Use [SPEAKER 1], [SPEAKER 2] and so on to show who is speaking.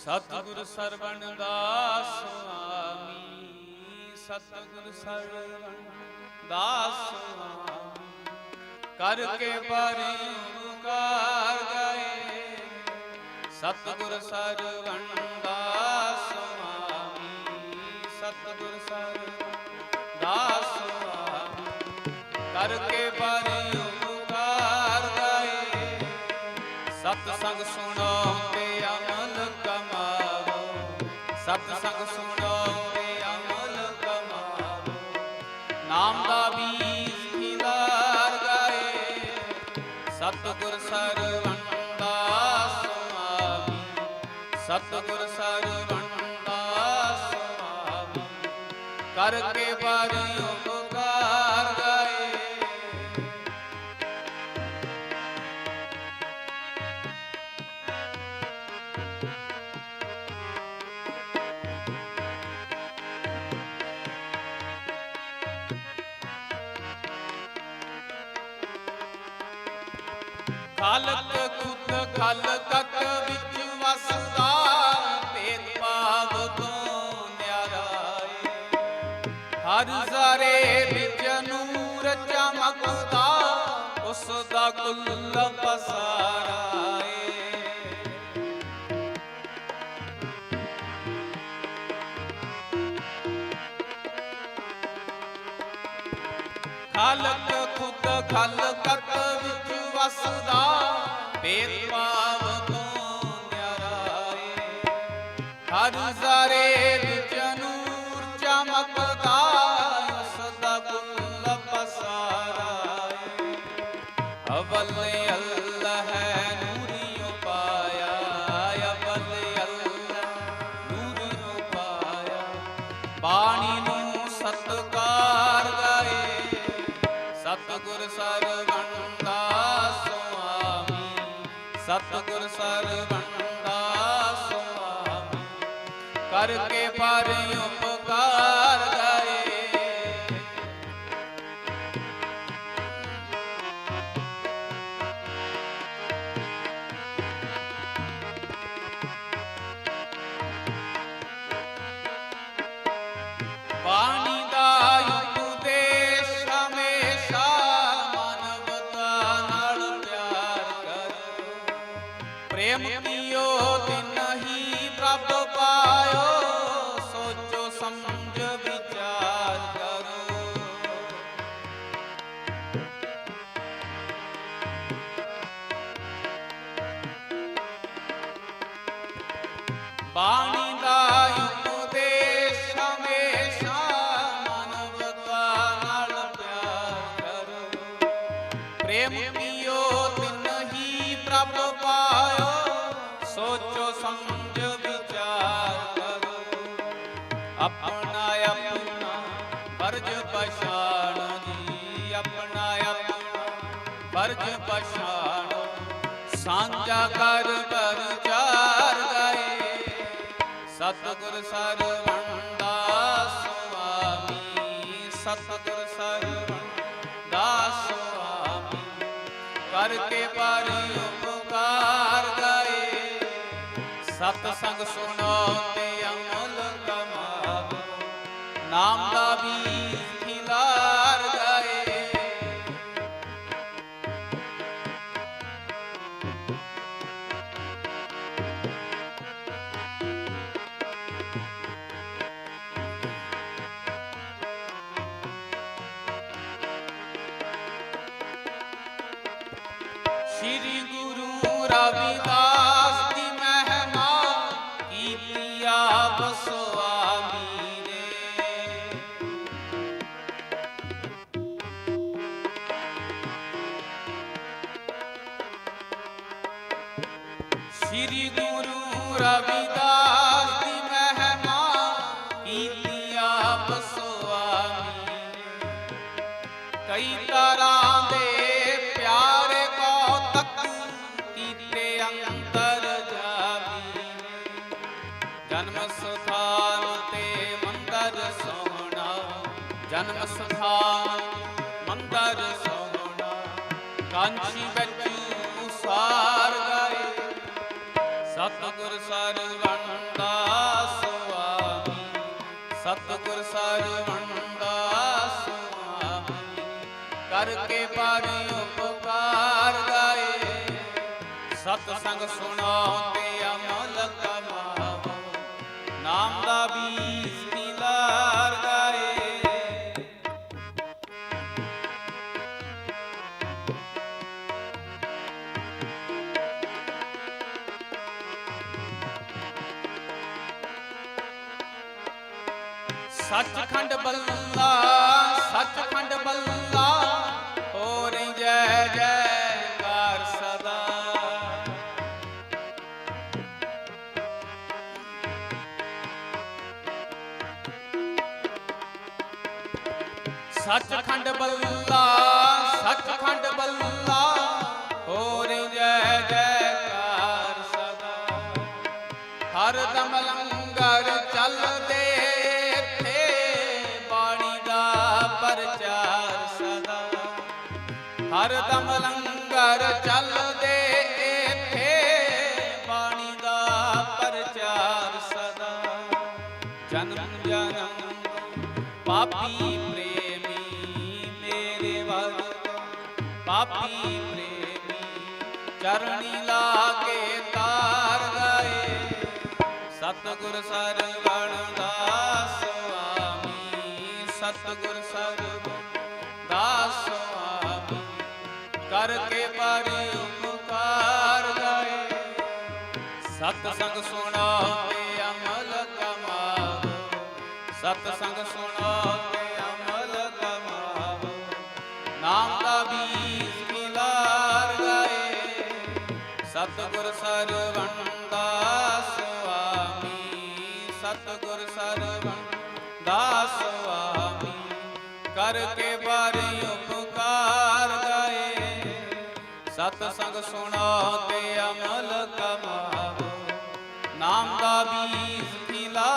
[SPEAKER 1] ਸਤਿਗੁਰ ਸਰਵਣ ਦਾਸ ਸੁਆਮੀ ਸਤਿਗੁਰ ਸਰਵਣ ਦਾਸ ਸੁਆਮੀ ਕਰਕੇ ਪਰਿ ਉਕਾਰ ਗਏ, ਸਤਿਗੁਰ ਸਰਵਣ ਦਾਸ ਸੁਆਮੀ ਸਤਿਗੁਰ ਸਰਵਣ ਦਾਸ ਸੁਆਮੀ ਕਰਕੇ ਪਰਿ ਉਕਾਰ ਗਏ ਸਤ ਸੰਗ ਸੁਣੋ ਤੇ ਅਮਲ ਸਤ ਸੰਗ ਸੁਣੋ ਤੇ ਅਮਲ ਕਮਾਵੋ ਨਾਮ ਦਾ ਬੀਜ ਖਿਲਾਰ ਗਏ। ਸਤਿਗੁਰ ਸਰਵਣ ਸੁਆਮੀ। ਸਤਿਗੁਰ ਸਰਵਣ ਖਾਲਕ ਖੁਦ ਖਾਲਕਤ ਵਿੱਚ ਵਸਦਾ, ਭੇਦ ਭਾਵ ਤੋਂ ਨਿਆਰਾਏ। ਹਰ ਜ਼ਰੇ ਵਿੱਚ ਨੂਰ ਚਮਕਦਾ, ਉਸ ਦਾ ਕੁੱਲ ਪਸਾਰਾ ਖਾਲਕ ਖੁਦ ਖਾਲਕਤ ਵਿੱਚ ਵਸਦਾ ਭੇਦ ਭਾਵ ਤੋਂ ਨਿਆਰਾਏ। ਹਰ ਜ਼ਰੇ ਵਿੱਚ ਨੂਰ ਚਮਕਦਾ ਉਸ ਦਾ ਕੁੱਲ ਪਸਾਰਾਏ। ਅਵਲ ਅੱਲਾ ਹੈ ਨੂਰੀਓ ਪਾਇਆ, ਅਵਲ ਅੱਲਾ ਨੂਰੀਓ ਪਾਇਆ। ਬਾਣੀ ਨੂੰ ਸਤਕਾਰ ਗਾਏ ਸਤਿਗੁਰ ਸਰਵਣ ਸਤਿਗੁਰ ਸਰਵਣ ਦਾਸ ਸੁਆਮੀ ਕਰਕੇ some ਆਪਣਾ ਆਪਣਾ ਫਰਜ਼ ਪਛਾਣੋ ਜੀ ਆਪਣਾ ਆਪਣਾ ਫਰਜ਼ ਪਛਾਣ, ਸਾਂਝਾ ਕਰ ਪ੍ਰਚਾਰ ਗਏ। ਸਤਿਗੁਰ ਸਰਵਣ ਦਾਸ ਸੁਆਮੀ, ਸਤਿਗੁਰ ਸਰਵਣ ਦਾਸ ਸੁਆਮੀ, ਕਰਕੇ ਪਰ ਉਪਕਾਰ ਗਏ। ਸਤ ਸੰਗ ਸੁਣੋ ਨਾਮ ਦਾ ਬੀਜ ਖਿਲਾਰ ਗਏ ਸ੍ਰੀ ਗੁਰੂ ਰਵਿਦਾਸ ਸ੍ਰੀ ਗੁਰੂ ਰਵਿਦਾਸ ਦੀ ਮਹਿਮਾ, ਕੀਤੀ ਆਪ ਸੁਆਮੀ। ਕਈ ਤਰ੍ਹਾਂ ਦੇ ਪਿਆਰੇ ਕੌਤਕ ਕੀਤੇ ਅੰਤਰ ਜਾਮੀ। ਜਨਮ ਸਥਾਨ ਤੇ ਮੰਦਰ ਸੋਹਣਾ, ਜਨਮ ਸਥਾਨ, ਮੰਦਰ ਸੋਹਣਾ। ਕਾਂਚੀ ਵਿੱਚ ਉਸਾਰ ਸਤਿਗੁਰ ਸਰਵਣ ਦਾ ਸੁਆਮੀ। ਸਤਿਗੁਰ ਸਰਵਣ ਦਾ ਸੁਆਮੀ ਕਰਕੇ ਪਰ ਉਪਕਾਰ ਗਾਏ। ਸਤ ਸੰਗ ਸੁਣਾਓ ਅਮਲ ਕਮਾਵੋ। ਨਾਮ ਦਾ ਬੀਜ ਸੱਚਖੰਡ ਬੱਲਾ ਸੱਚਖੰਡ ਬੱਲਾ ਹੋ ਰਹੀ ਜੈ ਜੈਕਾਰ ਸਦਾ। ਸੱਚਖੰਡ ਬੱਲਾ ਸੱਚਖੰਡ ਬੱਲਾ ਚਾਰ ਸਦਾ। ਹਰ ਦਮ ਲੰਗਰ ਚੱਲਦੇ ਥੇ ਬਾਣੀ ਦਾ ਪ੍ਰਚਾਰ ਸਦਾ। ਜਨਮ ਜਨਮ ਪਾਪੀ ਪ੍ਰੇਮੀ ਮੇਰੇ ਵੱਲ। ਪਾਪੀ ਪ੍ਰੇਮੀ ਚਰਣੀ ਲਾਗੇ ਤਾਰ ਗਏ। ਸਤਿਗੁਰ ਸਰਵਣ ਦਾ ਸਤਿਗੁਰ ਸਰਵਣ ਦਾ ਸੁਆਮੀ ਕਰਕੇ ਪਰ ਉਪਕਾਰ ਗਏ। ਸਤ ਸੰਗ ਸੁਣੋ ਤੇ ਅਮਲ ਕਮਾਵੋ। ਸਤ ਸੰਗ ਸੁਣੋ ਤੇ ਅਮਲ ਕਮਾਵੋ। ਨਾਮ ਦਾ ਬੀਜ ਮਿਲਾਰ ਗਏ। ਸਤਿਗੁਰ ਸਰਵਣ ਦਾ ਸੁਆਮੀ। ਸਤਿਗੁਰ ਸਰਵਣ ਦਾ ਸੁਆਮੀ। ਕਰਕੇ ਬਾਰੀ ਉਪਕਾਰ ਗਏ। ਸਤ ਸੰਗ ਸੁਣੋ ਤੇ ਅਮਲ ਕਮਾਵੋ। ਨਾਮ ਦਾ ਬੀਜ ਖਿਲਾ